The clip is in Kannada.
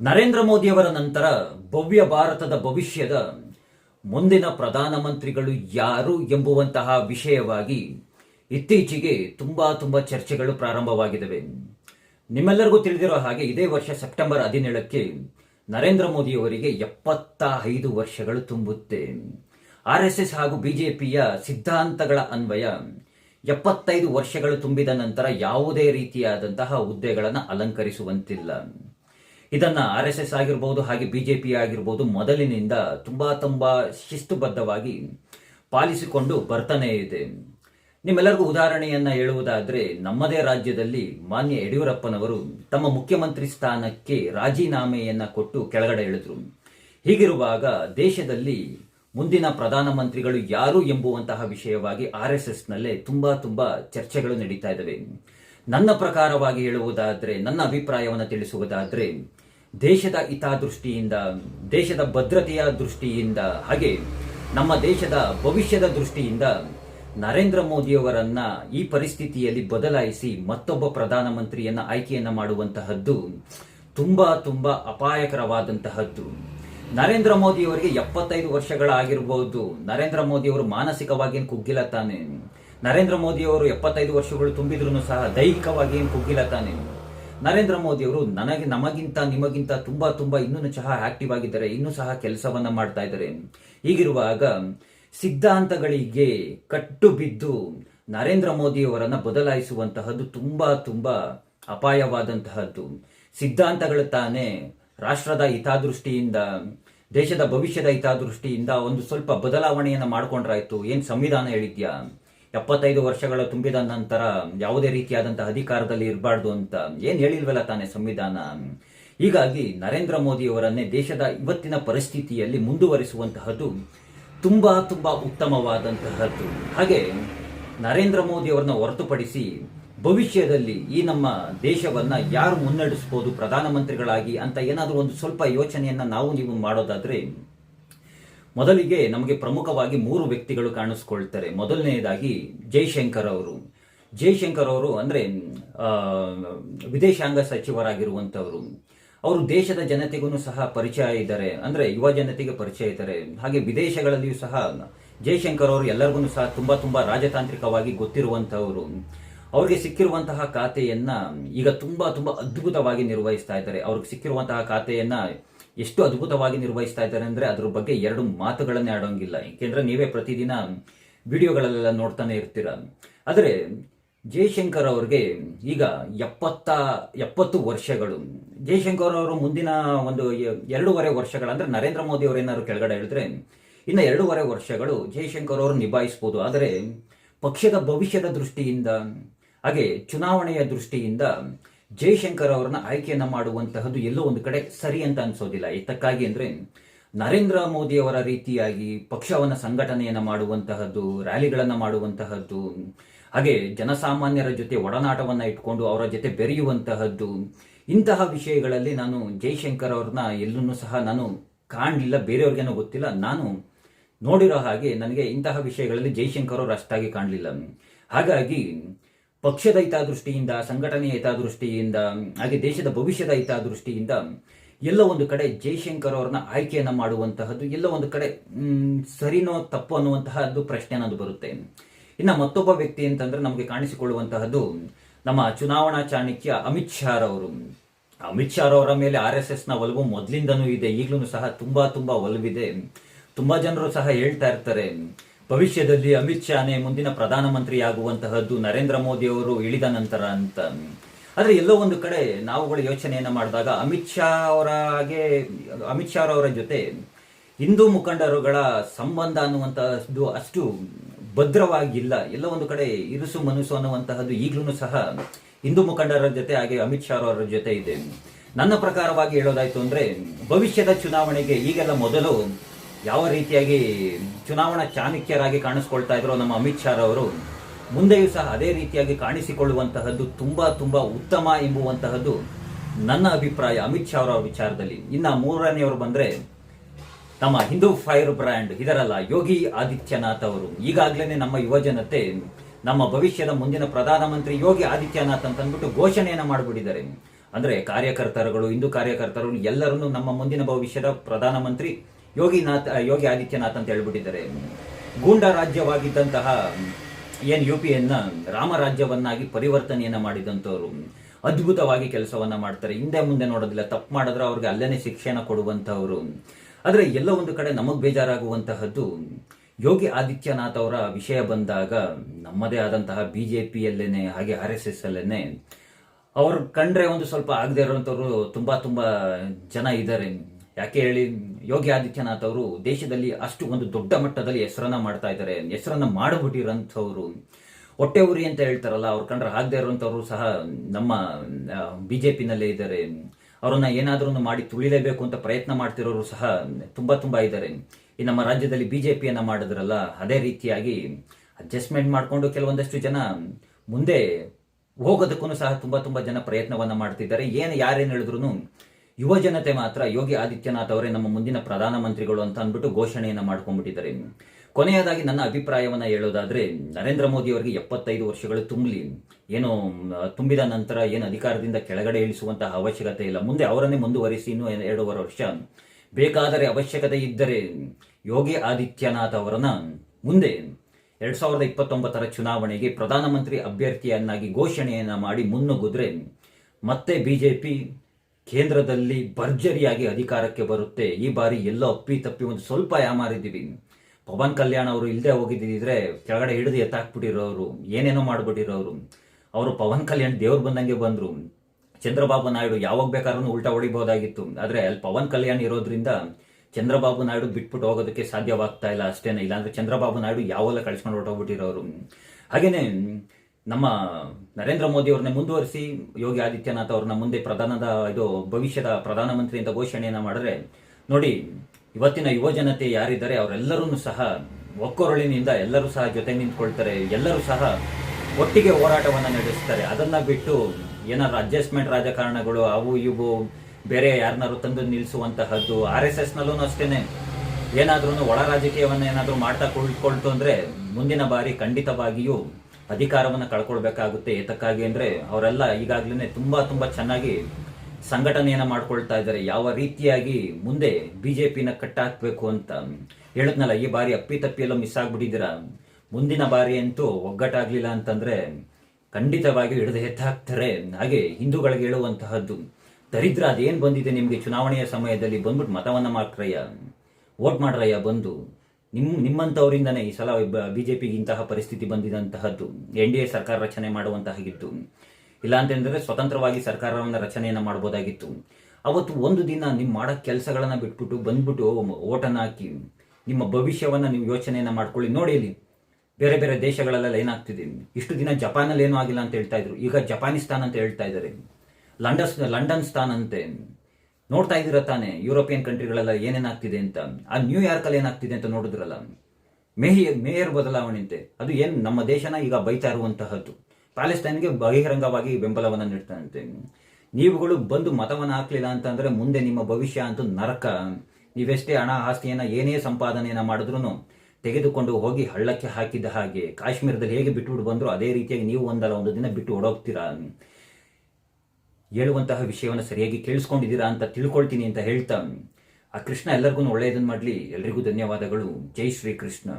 ನರೇಂದ್ರ ಮೋದಿಯವರ ನಂತರ ಭವ್ಯ ಭಾರತದ ಭವಿಷ್ಯದ ಮುಂದಿನ ಪ್ರಧಾನಮಂತ್ರಿಗಳು ಯಾರು ಎಂಬುವಂತಹ ವಿಷಯವಾಗಿ ಇತ್ತೀಚೆಗೆ ತುಂಬಾ ತುಂಬಾ ಚರ್ಚೆಗಳು ಪ್ರಾರಂಭವಾಗಿದ್ದಾವೆ ನಿಮ್ಮೆಲ್ಲರಿಗೂ ತಿಳಿದಿರೋ ಹಾಗೆ ಇದೇ ವರ್ಷ ಸೆಪ್ಟೆಂಬರ್ ಹದಿನೇಳಕ್ಕೆ ನರೇಂದ್ರ ಮೋದಿಯವರಿಗೆ ಎಪ್ಪತ್ತ ಐದು ವರ್ಷಗಳು ತುಂಬುತ್ತೆ. ಆರ್ ಎಸ್ ಎಸ್ ಹಾಗೂ ಬಿಜೆಪಿಯ ಸಿದ್ಧಾಂತಗಳ ಅನ್ವಯ ಎಪ್ಪತ್ತೈದು ವರ್ಷಗಳು ತುಂಬಿದ ನಂತರ ಯಾವುದೇ ರೀತಿಯಾದಂತಹ ಹುದ್ದೆಗಳನ್ನು ಅಲಂಕರಿಸುವಂತಿಲ್ಲ. ಇದನ್ನ ಆರ್ ಎಸ್ ಎಸ್ ಆಗಿರ್ಬೋದು ಹಾಗೆ ಬಿಜೆಪಿ ಆಗಿರ್ಬೋದು ಮೊದಲಿನಿಂದ ತುಂಬಾ ತುಂಬಾ ಶಿಸ್ತುಬದ್ಧವಾಗಿ ಪಾಲಿಸಿಕೊಂಡು ಬರ್ತಾನೆ ಇದೆ. ನಿಮ್ಮೆಲ್ಲರಿಗೂ ಉದಾಹರಣೆಯನ್ನ ಹೇಳುವುದಾದ್ರೆ, ನಮ್ಮದೇ ರಾಜ್ಯದಲ್ಲಿ ಮಾನ್ಯ ಯಡಿಯೂರಪ್ಪನವರು ತಮ್ಮ ಮುಖ್ಯಮಂತ್ರಿ ಸ್ಥಾನಕ್ಕೆ ರಾಜೀನಾಮೆಯನ್ನ ಕೊಟ್ಟು ಕೆಳಗಡೆ ಇಳಿದ್ರು. ಹೀಗಿರುವಾಗ ದೇಶದಲ್ಲಿ ಮುಂದಿನ ಪ್ರಧಾನಮಂತ್ರಿಗಳು ಯಾರು ಎಂಬುವಂತಹ ವಿಷಯವಾಗಿ ಆರ್ ಎಸ್ ಎಸ್ ನಲ್ಲೇ ತುಂಬಾ ತುಂಬಾ ಚರ್ಚೆಗಳು ನಡೀತಾ ಇದ್ದಾವೆ. ನನ್ನ ಪ್ರಕಾರವಾಗಿ ಹೇಳುವುದಾದ್ರೆ, ನನ್ನ ಅಭಿಪ್ರಾಯವನ್ನು ತಿಳಿಸುವುದಾದ್ರೆ ದೇಶದ ಹಿತದೃಷ್ಟಿಯಿಂದ, ದೇಶದ ಭದ್ರತೆಯ ದೃಷ್ಟಿಯಿಂದ, ಹಾಗೆ ನಮ್ಮ ದೇಶದ ಭವಿಷ್ಯದ ದೃಷ್ಟಿಯಿಂದ ನರೇಂದ್ರ ಮೋದಿಯವರನ್ನು ಈ ಪರಿಸ್ಥಿತಿಯಲ್ಲಿ ಬದಲಾಯಿಸಿ ಮತ್ತೊಬ್ಬ ಪ್ರಧಾನಮಂತ್ರಿಯನ್ನ ಆಯ್ಕೆಯನ್ನ ಮಾಡುವಂತಹದ್ದು ತುಂಬಾ ತುಂಬಾ ಅಪಾಯಕರವಾದಂತಹದ್ದು. ನರೇಂದ್ರ ಮೋದಿಯವರಿಗೆ ಎಪ್ಪತ್ತೈದು ವರ್ಷಗಳಾಗಿರ್ಬೋದು. ನರೇಂದ್ರ ಮೋದಿಯವರು ಮಾನಸಿಕವಾಗಿ ಏನು ಕುಗ್ಗಿಲ್ಲ ತಾನೆ. ನರೇಂದ್ರ ಮೋದಿಯವರು ಎಪ್ಪತ್ತೈದು ವರ್ಷಗಳು ತುಂಬಿದ್ರು ಸಹ ದೈಹಿಕವಾಗಿ ಏನು ಕುಗ್ಗಿಲ್ಲ ತಾನೆ. ನರೇಂದ್ರ ಮೋದಿ ಅವರು ನನಗೆ ನಮಗಿಂತ ನಿಮಗಿಂತ ತುಂಬಾ ತುಂಬಾ ಇನ್ನೂ ಸಹ ಆಕ್ಟಿವ್ ಆಗಿದ್ದಾರೆ, ಇನ್ನೂ ಸಹ ಕೆಲಸವನ್ನ ಮಾಡ್ತಾ ಇದ್ದಾರೆ. ಹೀಗಿರುವಾಗ ಸಿದ್ಧಾಂತಗಳಿಗೆ ಕಟ್ಟು ಬಿದ್ದು ನರೇಂದ್ರ ಮೋದಿ ಅವರನ್ನ ಬದಲಾಯಿಸುವಂತಹದ್ದು ತುಂಬಾ ತುಂಬಾ ಅಪಾಯವಾದಂತಹದ್ದು. ಸಿದ್ಧಾಂತಗಳು ತಾನೇ ರಾಷ್ಟ್ರದ ಹಿತಾದೃಷ್ಟಿಯಿಂದ, ದೇಶದ ಭವಿಷ್ಯದ ಹಿತಾದೃಷ್ಟಿಯಿಂದ ಒಂದು ಸ್ವಲ್ಪ ಬದಲಾವಣೆಯನ್ನ ಮಾಡ್ಕೊಂಡ್ರಾಯ್ತು. ಏನ್ ಸಂವಿಧಾನ ಹೇಳಿದ್ಯಾ? ಎಪ್ಪತ್ತೈದು ವರ್ಷಗಳ ತುಂಬಿದ ನಂತರ ಯಾವುದೇ ರೀತಿಯಾದಂತಹ ಅಧಿಕಾರದಲ್ಲಿ ಇರಬಾರ್ದು ಅಂತ ಏನ್ ಹೇಳಿಲ್ವಲ್ಲ ತಾನೇ ಸಂವಿಧಾನ? ಹೀಗಾಗಿ ನರೇಂದ್ರ ಮೋದಿಯವರನ್ನೇ ದೇಶದ ಇವತ್ತಿನ ಪರಿಸ್ಥಿತಿಯಲ್ಲಿ ಮುಂದುವರಿಸುವಂತಹದ್ದು ತುಂಬಾ ತುಂಬಾ ಉತ್ತಮವಾದಂತಹದ್ದು. ಹಾಗೆ ನರೇಂದ್ರ ಮೋದಿ ಅವರನ್ನ ಹೊರತುಪಡಿಸಿ ಭವಿಷ್ಯದಲ್ಲಿ ಈ ನಮ್ಮ ದೇಶವನ್ನ ಯಾರು ಮುನ್ನಡೆಸಬಹುದು ಪ್ರಧಾನಮಂತ್ರಿಗಳಾಗಿ ಅಂತ ಏನಾದರೂ ಒಂದು ಸ್ವಲ್ಪ ಯೋಚನೆಯನ್ನ ನಾವು ನೀವು ಮಾಡೋದಾದ್ರೆ ಮೊದಲಿಗೆ ನಮಗೆ ಪ್ರಮುಖವಾಗಿ ಮೂರು ವ್ಯಕ್ತಿಗಳು ಕಾಣಿಸ್ಕೊಳ್ತಾರೆ. ಮೊದಲನೆಯದಾಗಿ ಜೈಶಂಕರ್ ಅವರು. ಜೈಶಂಕರ್ ಅವರು ಅಂದ್ರೆ ವಿದೇಶಾಂಗ ಸಚಿವರಾಗಿರುವಂಥವರು. ಅವರು ದೇಶದ ಜನತೆಗೂ ಸಹ ಪರಿಚಯ ಇದ್ದಾರೆ. ಅಂದ್ರೆ ಯುವ ಜನತೆಗೆ ಪರಿಚಯ ಇದ್ದಾರೆ. ಹಾಗೆ ವಿದೇಶಗಳಲ್ಲಿಯೂ ಸಹ ಜೈಶಂಕರ್ ಅವರು ಎಲ್ಲರಿಗೂ ಸಹ ತುಂಬಾ ತುಂಬಾ ರಾಜತಾಂತ್ರಿಕವಾಗಿ ಗೊತ್ತಿರುವಂಥವರು. ಅವ್ರಿಗೆ ಸಿಕ್ಕಿರುವಂತಹ ಖಾತೆಯನ್ನ ಈಗ ತುಂಬಾ ತುಂಬಾ ಅದ್ಭುತವಾಗಿ ನಿರ್ವಹಿಸ್ತಾ ಇದ್ದಾರೆ. ಅವ್ರಿಗೆ ಸಿಕ್ಕಿರುವಂತಹ ಖಾತೆಯನ್ನ ಎಷ್ಟು ಅದ್ಭುತವಾಗಿ ನಿರ್ವಹಿಸ್ತಾ ಇದ್ದಾರೆ ಅಂದರೆ ಅದ್ರ ಬಗ್ಗೆ ಎರಡು ಮಾತುಗಳನ್ನೇ ಆಡೋಂಗಿಲ್ಲ. ಏಕೆಂದ್ರೆ ನೀವೇ ಪ್ರತಿದಿನ ವಿಡಿಯೋಗಳಲ್ಲೆಲ್ಲ ನೋಡ್ತಾನೆ ಇರ್ತೀರ. ಆದರೆ ಜಯಶಂಕರ್ ಅವ್ರಿಗೆ ಈಗ ಎಪ್ಪತ್ತ, ಎಪ್ಪತ್ತು ವರ್ಷಗಳು. ಜಯಶಂಕರ್ ಅವರು ಮುಂದಿನ ಒಂದು ಎರಡೂವರೆ ವರ್ಷಗಳ ಅಂದರೆ ನರೇಂದ್ರ ಮೋದಿ ಅವರು ಏನಾದ್ರು ಕೆಳಗಡೆ ಹೇಳಿದ್ರೆ ಇನ್ನು ಎರಡೂವರೆ ವರ್ಷಗಳು ಜಯಶಂಕರ್ ಅವರು ನಿಭಾಯಿಸ್ಬೋದು. ಆದರೆ ಪಕ್ಷದ ಭವಿಷ್ಯದ ದೃಷ್ಟಿಯಿಂದ, ಹಾಗೆ ಚುನಾವಣೆಯ ದೃಷ್ಟಿಯಿಂದ ಜಯಶಂಕರ್ ಅವರನ್ನ ಆಯ್ಕೆಯನ್ನ ಮಾಡುವಂತಹದ್ದು ಎಲ್ಲೋ ಒಂದು ಕಡೆ ಸರಿ ಅಂತ ಅನ್ಸೋದಿಲ್ಲ. ಇದಕ್ಕಾಗಿ ಅಂದ್ರೆ ನರೇಂದ್ರ ಮೋದಿ ಅವರ ರೀತಿಯಾಗಿ ಪಕ್ಷವನ್ನ ಸಂಘಟನೆಯನ್ನ ಮಾಡುವಂತಹದ್ದು, ರ್ಯಾಲಿಗಳನ್ನ ಮಾಡುವಂತಹದ್ದು, ಹಾಗೆ ಜನಸಾಮಾನ್ಯರ ಜೊತೆ ಒಡನಾಟವನ್ನ ಇಟ್ಕೊಂಡು ಅವರ ಜೊತೆ ಬೆರೆಯುವಂತಹದ್ದು, ಇಂತಹ ವಿಷಯಗಳಲ್ಲಿ ನಾನು ಜೈಶಂಕರ್ ಅವ್ರನ್ನ ಎಲ್ಲೂ ಸಹ ನಾನು ಕಾಣಲಿಲ್ಲ, ಬೇರೆಯವ್ರಿಗೇನೋ ಗೊತ್ತಿಲ್ಲ. ನಾನು ನೋಡಿರೋ ಹಾಗೆ ನನಗೆ ಇಂತಹ ವಿಷಯಗಳಲ್ಲಿ ಜೈಶಂಕರ್ ಅವರು ಅಷ್ಟಾಗಿ ಕಾಣಲಿಲ್ಲ. ಹಾಗಾಗಿ ಪಕ್ಷದ ಹಿತಾದೃಷ್ಟಿಯಿಂದ, ಸಂಘಟನೆಯ ಹಿತಾದೃಷ್ಟಿಯಿಂದ, ಹಾಗೆ ದೇಶದ ಭವಿಷ್ಯದ ಹಿತಾದೃಷ್ಟಿಯಿಂದ ಎಲ್ಲ ಒಂದು ಕಡೆ ಜೈಶಂಕರ್ ಅವ್ರನ್ನ ಆಯ್ಕೆಯನ್ನ ಮಾಡುವಂತಹದ್ದು, ಎಲ್ಲ ಒಂದು ಕಡೆ ಸರಿನೋ ತಪ್ಪು ಅನ್ನುವಂತಹದ್ದು ಪ್ರಶ್ನೆ ಅನ್ನೋದು ಬರುತ್ತೆ. ಇನ್ನು ಮತ್ತೊಬ್ಬ ವ್ಯಕ್ತಿ ಅಂತಂದ್ರೆ ನಮಗೆ ಕಾಣಿಸಿಕೊಳ್ಳುವಂತಹದ್ದು ನಮ್ಮ ಚುನಾವಣಾ ಚಾಣಕ್ಯ ಅಮಿತ್ ಶಾ ಅವರು. ಅಮಿತ್ ಶಾ ಅವರ ಮೇಲೆ ಆರ್ ಎಸ್ ಎಸ್ನ ಒಲವು ಮೊದಲಿಂದನೂ ಇದೆ ಈಗಲೂ ಸಹ ತುಂಬಾ ತುಂಬಾ ಒಲವಿದೆ. ತುಂಬಾ ಜನರು ಸಹ ಹೇಳ್ತಾ ಇರ್ತಾರೆ ಭವಿಷ್ಯದಲ್ಲಿ ಅಮಿತ್ ಶಾನೇ ಮುಂದಿನ ಪ್ರಧಾನಮಂತ್ರಿ ಆಗುವಂತಹದ್ದು ನರೇಂದ್ರ ಮೋದಿ ಅವರು ಇಳಿದ ನಂತರ ಅಂತ. ಆದರೆ ಎಲ್ಲೋ ಒಂದು ಕಡೆ ನಾವುಗಳು ಯೋಚನೆಯನ್ನ ಮಾಡಿದಾಗ ಅಮಿತ್ ಶಾ ಅವರ ಹಾಗೆ ಅಮಿತ್ ಶಾ ಅವರ ಜೊತೆ ಹಿಂದೂ ಮುಖಂಡರುಗಳ ಸಂಬಂಧ ಅನ್ನುವಂತಹದ್ದು ಅಷ್ಟು ಭದ್ರವಾಗಿಲ್ಲ. ಎಲ್ಲೋ ಒಂದು ಕಡೆ ಇರುಸು ಮನಸ್ಸು ಅನ್ನುವಂತಹದ್ದು ಈಗಲೂ ಸಹ ಹಿಂದೂ ಮುಖಂಡರ ಜೊತೆ ಹಾಗೆ ಅಮಿತ್ ಶಾ ಅವರ ಜೊತೆ ಇದೆ. ನನ್ನ ಪ್ರಕಾರವಾಗಿ ಹೇಳೋದಾಯ್ತು ಅಂದ್ರೆ ಭವಿಷ್ಯದ ಚುನಾವಣೆಗೆ ಈಗೆಲ್ಲ ಮೊದಲು ಯಾವ ರೀತಿಯಾಗಿ ಚುನಾವಣಾ ಚಾಣಕ್ಯರಾಗಿ ಕಾಣಿಸ್ಕೊಳ್ತಾ ಇದ್ರು ನಮ್ಮ ಅಮಿತ್ ಶಾ ಅವರು ಮುಂದೆಯೂ ಸಹ ಅದೇ ರೀತಿಯಾಗಿ ಕಾಣಿಸಿಕೊಳ್ಳುವಂತಹದ್ದು, ತುಂಬಾ ತುಂಬಾ ಉತ್ತಮ ಎಂಬುವಂತಹದ್ದು ನನ್ನ ಅಭಿಪ್ರಾಯ ಅಮಿತ್ ಶಾ ಅವರ ವಿಚಾರದಲ್ಲಿ. ಇನ್ನ ಮೂರನೆಯವರು ಬಂದ್ರೆ ನಮ್ಮ ಹಿಂದೂ ಫೈರ್ ಬ್ರ್ಯಾಂಡ್, ಇದರಲ್ಲ ಯೋಗಿ ಆದಿತ್ಯನಾಥ್ ಅವರು. ಈಗಾಗಲೇ ನಮ್ಮ ಯುವ ಜನತೆ, ನಮ್ಮ ಭವಿಷ್ಯದ ಮುಂದಿನ ಪ್ರಧಾನಮಂತ್ರಿ ಯೋಗಿ ಆದಿತ್ಯನಾಥ್ ಅಂತ ಅಂದ್ಬಿಟ್ಟು ಘೋಷಣೆಯನ್ನು ಮಾಡಿಬಿಟ್ಟಿದ್ದಾರೆ. ಅಂದ್ರೆ ಕಾರ್ಯಕರ್ತರುಗಳು, ಹಿಂದೂ ಕಾರ್ಯಕರ್ತರು, ಎಲ್ಲರನ್ನು ನಮ್ಮ ಮುಂದಿನ ಭವಿಷ್ಯದ ಪ್ರಧಾನಮಂತ್ರಿ ಯೋಗಿನಾಥ್ ಯೋಗಿ ಆದಿತ್ಯನಾಥ್ ಅಂತ ಹೇಳ್ಬಿಟ್ಟಿದ್ದಾರೆ. ಗೂಂಡ ರಾಜ್ಯವಾಗಿದ್ದಂತಹ ಏನ್ ಯು ಪಿ ಎನ್ನ ರಾಮರಾಜ್ಯವನ್ನಾಗಿ ಪರಿವರ್ತನೆಯನ್ನ ಮಾಡಿದಂಥವ್ರು. ಅದ್ಭುತವಾಗಿ ಕೆಲಸವನ್ನ ಮಾಡ್ತಾರೆ. ಹಿಂದೆ ಮುಂದೆ ನೋಡೋದಿಲ್ಲ, ತಪ್ಪು ಮಾಡಿದ್ರೆ ಅವ್ರಿಗೆ ಅಲ್ಲೇನೆ ಶಿಕ್ಷಣ ಕೊಡುವಂಥವ್ರು. ಆದ್ರೆ ಎಲ್ಲ ಒಂದು ಕಡೆ ನಮಗ್ ಬೇಜಾರಾಗುವಂತಹದ್ದು, ಯೋಗಿ ಆದಿತ್ಯನಾಥ್ ಅವರ ವಿಷಯ ಬಂದಾಗ, ನಮ್ಮದೇ ಆದಂತಹ ಬಿಜೆಪಿಯಲ್ಲೇನೆ, ಹಾಗೆ ಆರ್ ಎಸ್ ಎಸ್ ಅಲ್ಲೇನೆ, ಅವ್ರು ಕಂಡ್ರೆ ಒಂದು ಸ್ವಲ್ಪ ಆಗದೆ ಇರುವಂತವ್ರು ತುಂಬಾ ತುಂಬಾ ಜನ ಇದ್ದಾರೆ. ಯಾಕೆ ಹೇಳಿ, ಯೋಗಿ ಆದಿತ್ಯನಾಥ್ ಅವರು ದೇಶದಲ್ಲಿ ಅಷ್ಟು ಒಂದು ದೊಡ್ಡ ಮಟ್ಟದಲ್ಲಿ ಹೆಸರನ್ನ ಮಾಡ್ತಾ ಇದ್ದಾರೆ. ಹೆಸರನ್ನ ಮಾಡಿಬಿಟ್ಟಿರೋಂಥವ್ರು. ಹೊಟ್ಟೆ ಉರಿ ಅಂತ ಹೇಳ್ತಾರಲ್ಲ, ಅವ್ರ ಕಂಡ್ರೆ ಆಗದೆ ಇರುವಂತವ್ರು ಸಹ ನಮ್ಮ ಬಿಜೆಪಿನಲ್ಲೇ ಇದ್ದಾರೆ. ಅವರನ್ನ ಏನಾದ್ರೂ ಮಾಡಿ ತುಳಿಲೇಬೇಕು ಅಂತ ಪ್ರಯತ್ನ ಮಾಡ್ತಿರೋರು ಸಹ ತುಂಬಾ ತುಂಬಾ ಇದ್ದಾರೆ. ಈ ನಮ್ಮ ರಾಜ್ಯದಲ್ಲಿ ಬಿಜೆಪಿಯನ್ನ ಮಾಡಿದ್ರಲ್ಲ, ಅದೇ ರೀತಿಯಾಗಿ ಅಡ್ಜಸ್ಟ್ಮೆಂಟ್ ಮಾಡಿಕೊಂಡು ಕೆಲವೊಂದಷ್ಟು ಜನ ಮುಂದೆ ಹೋಗೋದಕ್ಕೂ ಸಹ ತುಂಬಾ ತುಂಬಾ ಜನ ಪ್ರಯತ್ನವನ್ನ ಮಾಡ್ತಿದ್ದಾರೆ. ಏನು ಯಾರೇನು ಹೇಳಿದ್ರು ಯುವ ಜನತೆ ಮಾತ್ರ ಯೋಗಿ ಆದಿತ್ಯನಾಥ್ ಅವರೇ ನಮ್ಮ ಮುಂದಿನ ಪ್ರಧಾನಮಂತ್ರಿಗಳು ಅಂತ ಅಂದ್ಬಿಟ್ಟು ಘೋಷಣೆಯನ್ನು ಮಾಡ್ಕೊಂಡ್ಬಿಟ್ಟಿದ್ದಾರೆ. ಕೊನೆಯದಾಗಿ ನನ್ನ ಅಭಿಪ್ರಾಯವನ್ನ ಹೇಳೋದಾದ್ರೆ, ನರೇಂದ್ರ ಮೋದಿ ಅವರಿಗೆ ಎಪ್ಪತ್ತೈದು ವರ್ಷಗಳು ತುಂಬಲಿ. ಏನು, ತುಂಬಿದ ನಂತರ ಏನು ಅಧಿಕಾರದಿಂದ ಕೆಳಗಡೆ ಇಳಿಸುವಂತಹ ಅವಶ್ಯಕತೆ ಇಲ್ಲ. ಮುಂದೆ ಅವರನ್ನೇ ಮುಂದುವರಿಸಿ ಇನ್ನೂ ಎರಡೂವರೆ ವರ್ಷ. ಬೇಕಾದರೆ ಅವಶ್ಯಕತೆ ಇದ್ದರೆ ಯೋಗಿ ಆದಿತ್ಯನಾಥ್ ಅವರನ್ನ ಮುಂದೆ ಎರಡ್ ಸಾವಿರದ ಇಪ್ಪತ್ತೊಂಬತ್ತರ ಚುನಾವಣೆಗೆ ಪ್ರಧಾನಮಂತ್ರಿ ಅಭ್ಯರ್ಥಿಯನ್ನಾಗಿ ಘೋಷಣೆಯನ್ನ ಮಾಡಿ ಮುನ್ನುಗ್ಗಿದ್ರೆ ಮತ್ತೆ ಬಿಜೆಪಿ ಕೇಂದ್ರದಲ್ಲಿ ಭರ್ಜರಿಯಾಗಿ ಅಧಿಕಾರಕ್ಕೆ ಬರುತ್ತೆ. ಈ ಬಾರಿ ಎಲ್ಲೋ ಅಪ್ಪಿ ತಪ್ಪಿ ಒಂದು ಸ್ವಲ್ಪ ಯಾಮಾರಿದ್ದೀವಿ. ಪವನ್ ಕಲ್ಯಾಣ್ ಅವರು ಇಲ್ಲದೆ ಹೋಗಿದ್ದಿದ್ರೆ ಕೆಳಗಡೆ ಹಿಡಿದು ಎತ್ತಾಕ್ಬಿಟ್ಟಿರೋರು, ಏನೇನೋ ಮಾಡ್ಬಿಟ್ಟಿರೋರು. ಅವರು ಪವನ್ ಕಲ್ಯಾಣ್ ದೇವ್ರು ಬಂದಂಗೆ ಬಂದರು. ಚಂದ್ರಬಾಬು ನಾಯ್ಡು ಯಾವಾಗ ಬೇಕಾದ್ರೂ ಉಲ್ಟಾ ಹೊಡಿಬಹುದಾಗಿತ್ತು. ಆದರೆ ಅಲ್ಲಿ ಪವನ್ ಕಲ್ಯಾಣ್ ಇರೋದ್ರಿಂದ ಚಂದ್ರಬಾಬು ನಾಯ್ಡು ಬಿಟ್ಬಿಟ್ಟು ಹೋಗೋದಕ್ಕೆ ಸಾಧ್ಯವಾಗ್ತಾ ಇಲ್ಲ ಅಷ್ಟೇನೆ. ಇಲ್ಲಾಂದ್ರೆ ಚಂದ್ರಬಾಬು ನಾಯ್ಡು ಯಾವೆಲ್ಲ ಕಳ್ಸ್ಕೊಂಡು ಹೊರಟೋಗ್ಬಿಟ್ಟಿರೋರು. ಹಾಗೇನೆ ನಮ್ಮ ನರೇಂದ್ರ ಮೋದಿ ಅವ್ರನ್ನ ಮುಂದುವರಿಸಿ ಯೋಗಿ ಆದಿತ್ಯನಾಥ್ ಅವ್ರನ್ನ ಮುಂದೆ ಪ್ರಧಾನದ ಇದು ಭವಿಷ್ಯದ ಪ್ರಧಾನಮಂತ್ರಿ ಅಂತ ಘೋಷಣೆಯನ್ನ ಮಾಡಿದ್ರೆ, ನೋಡಿ, ಇವತ್ತಿನ ಯುವ ಜನತೆ ಯಾರಿದ್ದಾರೆ ಅವರೆಲ್ಲರೂ ಸಹ ಒಕ್ಕೊರಳಿನಿಂದ ಎಲ್ಲರೂ ಸಹ ಜೊತೆ ನಿಂತ್ಕೊಳ್ತಾರೆ, ಎಲ್ಲರೂ ಸಹ ಒಟ್ಟಿಗೆ ಹೋರಾಟವನ್ನು ನಡೆಸ್ತಾರೆ. ಅದನ್ನು ಬಿಟ್ಟು ಏನಾದ್ರು ಅಡ್ಜಸ್ಟ್ಮೆಂಟ್ ರಾಜಕಾರಣಗಳು, ಅವು ಇವು, ಬೇರೆ ಯಾರನ್ನಾರು ತಂದು ನಿಲ್ಲಿಸುವಂತಹದ್ದು ಆರ್ ಎಸ್ ಎಸ್ ನಲ್ಲೂ ಅಷ್ಟೇನೆ. ಏನಾದ್ರೂ ಒಳ ರಾಜಕೀಯವನ್ನು ಏನಾದರೂ ಮಾಡ್ತಾ ಕುಳಿತುಕೊಳ್ತು ಅಂದ್ರೆ ಮುಂದಿನ ಬಾರಿ ಖಂಡಿತವಾಗಿಯೂ ಅಧಿಕಾರವನ್ನ ಕಳ್ಕೊಳ್ಬೇಕಾಗುತ್ತೆ ಏತಕ್ಕಾಗಿ ಅಂದ್ರೆ ಅವರೆಲ್ಲ ಈಗಾಗ್ಲೇನೆ ತುಂಬಾ ತುಂಬಾ ಚೆನ್ನಾಗಿ ಸಂಘಟನೆಯನ್ನ ಮಾಡ್ಕೊಳ್ತಾ ಇದ್ದಾರೆ. ಯಾವ ರೀತಿಯಾಗಿ ಮುಂದೆ ಬಿಜೆಪಿನ ಕಟ್ಟಾಕ್ಬೇಕು ಅಂತ ಹೇಳಿದ್ನಲ್ಲ, ಈ ಬಾರಿ ಅಪ್ಪಿ ತಪ್ಪಿ ಎಲ್ಲ ಮಿಸ್ ಆಗ್ಬಿಟ್ಟಿದ್ದೀರಾ? ಮುಂದಿನ ಬಾರಿ ಅಂತೂ ಒಗ್ಗಟ್ಟಾಗ್ಲಿಲ್ಲ ಅಂತಂದ್ರೆ ಖಂಡಿತವಾಗಿ ಹಿಡಿದು ಎತ್ತಾಕ್ತಾರೆ. ಹಾಗೆ ಹಿಂದೂಗಳಿಗೆ ಹೇಳುವಂತಹದ್ದು, ದರಿದ್ರ ಅದೇನ್ ಬಂದಿದೆ ನಿಮ್ಗೆ? ಚುನಾವಣೆಯ ಸಮಯದಲ್ಲಿ ಬಂದ್ಬಿಟ್ಟು ಮತವನ್ನ ಮಾಡ್ರಯ್ಯ ವೋಟ್ ಮಾಡ್ರಯ್ಯ ಬಂದು? ನಿಮ್ ನಿಮ್ಮಂತವರಿಂದನೇ ಈ ಸಲ ಬಿಜೆಪಿಗೆ ಇಂತಹ ಪರಿಸ್ಥಿತಿ ಬಂದಿದಂತಹದ್ದು, ಎನ್ ಡಿ ಎ ಸರ್ಕಾರ ರಚನೆ ಮಾಡುವಂತಹಾಗಿತ್ತು. ಇಲ್ಲ ಅಂತಂದ್ರೆ ಸ್ವತಂತ್ರವಾಗಿ ಸರ್ಕಾರವನ್ನು ರಚನೆಯನ್ನ ಮಾಡಬಹುದಾಗಿತ್ತು ಅವತ್ತು ಒಂದು ದಿನ ನಿಮ್ಮ ಮಾಡೋ ಕೆಲಸಗಳನ್ನ ಬಿಟ್ಬಿಟ್ಟು ಬಂದ್ಬಿಟ್ಟು ಓಟನ್ನು ಹಾಕಿ, ನಿಮ್ಮ ಭವಿಷ್ಯವನ್ನ ನೀವು ಯೋಚನೆಯನ್ನು ಮಾಡ್ಕೊಳ್ಳಿ. ನೋಡಿ ಇಲ್ಲಿ, ಬೇರೆ ಬೇರೆ ದೇಶಗಳಲ್ಲೆಲ್ಲ ಏನಾಗ್ತಿದೆ? ಇಷ್ಟು ದಿನ ಜಪಾನಲ್ಲಿ ಏನೂ ಆಗಿಲ್ಲ ಅಂತ ಹೇಳ್ತಾ ಇದ್ರು. ಈಗ ಜಪಾನಿಸ್ತಾನ್ ಅಂತ ಹೇಳ್ತಾ ಇದ್ದಾರೆ. ಲಂಡನ್ ಲಂಡನ್ ಸ್ಥಾನ್ ಅಂತೆ ನೋಡ್ತಾ ಇದ್ದೀರ ತಾನೆ? ಯುರೋಪಿಯನ್ ಕಂಟ್ರಿಗಳೆಲ್ಲ ಏನೇನಾಗ್ತಿದೆ ಅಂತ? ಆ ನ್ಯೂಯಾರ್ಕ್ ಅಲ್ಲಿ ಏನಾಗ್ತಿದೆ ಅಂತ ನೋಡಿದ್ರಲ್ಲ? ಮೇಯರ್ ಮೇಯರ್ ಬದಲಾವಣೆ ಅಂತೆ ಅದು ಏನ್ ನಮ್ಮ ದೇಶನ ಈಗ ಬೈತಾ ಇರುವಂತಹದ್ದು. ಪ್ಯಾಲೆಸ್ತೈನ್ಗೆ ಬಹಿರಂಗವಾಗಿ ಬೆಂಬಲವನ್ನ ನೀಡ್ತಾನಂತೆ. ನೀವುಗಳು ಬಂದು ಮತವನ್ನ ಹಾಕ್ಲಿಲ್ಲ ಅಂತಂದ್ರೆ ಮುಂದೆ ನಿಮ್ಮ ಭವಿಷ್ಯ ಅಂತೂ ನರಕ. ನೀವೆಷ್ಟೇ ಹಣ, ಆಸ್ತಿಯನ್ನ, ಏನೇ ಸಂಪಾದನೆಯನ್ನ ಮಾಡಿದ್ರು ತೆಗೆದುಕೊಂಡು ಹೋಗಿ ಹಳ್ಳಕ್ಕೆ ಹಾಕಿದ ಹಾಗೆ, ಕಾಶ್ಮೀರದಲ್ಲಿ ಹೇಗೆ ಬಿಟ್ಟು ಬಂದ್ರು, ಅದೇ ರೀತಿಯಾಗಿ ನೀವು ಒಂದಲ್ಲ, ಒಂದು ದಿನ ಬಿಟ್ಟು ಓಡೋಗ್ತೀರಾ? ಹೇಳುವಂತಹ ವಿಷಯವನ್ನು ಸರಿಯಾಗಿ ಕೇಳಿಸ್ಕೊಂಡಿದ್ದೀರಾ ಅಂತ ತಿಳ್ಕೊಳ್ತೀನಿ ಅಂತ ಹೇಳ್ತಾ, ಆ ಕೃಷ್ಣ ಎಲ್ಲರಿಗೂ ಒಳ್ಳೆಯದನ್ನು ಮಾಡಲಿ. ಎಲ್ರಿಗೂ ಧನ್ಯವಾದಗಳು. ಜೈ ಶ್ರೀ ಕೃಷ್ಣ